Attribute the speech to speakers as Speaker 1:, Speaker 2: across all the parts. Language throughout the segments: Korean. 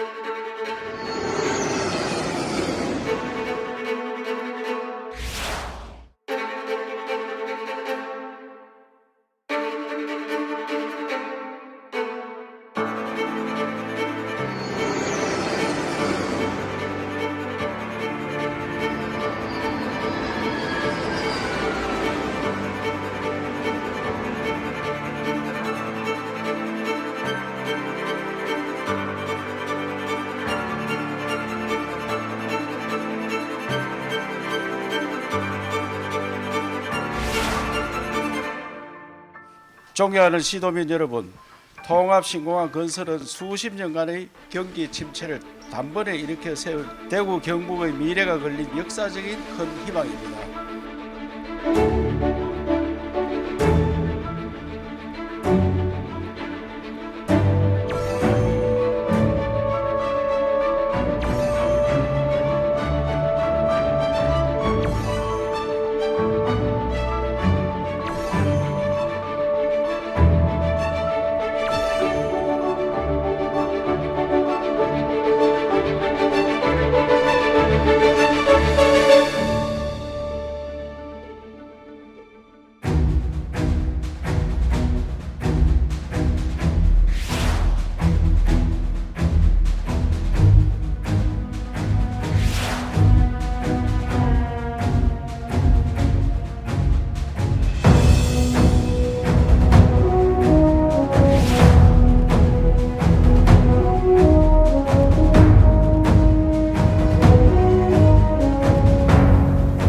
Speaker 1: Thank you. 존경하는 시도민 여러분, 통합신공항 건설은 수십 년간의 경기 침체를 단번에 일으켜 세울 대구 경북의 미래가 걸린 역사적인 큰 희망입니다.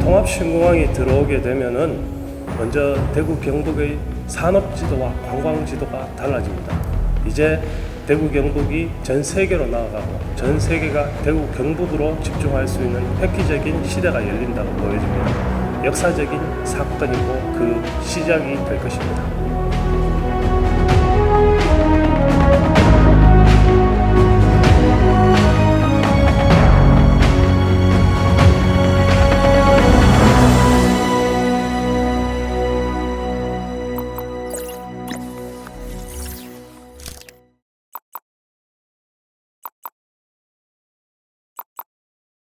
Speaker 2: 통합신공항이 들어오게 되면은 먼저 대구 경북의 산업지도와 관광지도가 달라집니다. 이제 대구 경북이 전 세계로 나아가고 전 세계가 대구 경북으로 집중할 수 있는 획기적인 시대가 열린다고 보여집니다. 역사적인 사건이고 그 시작이 될 것입니다.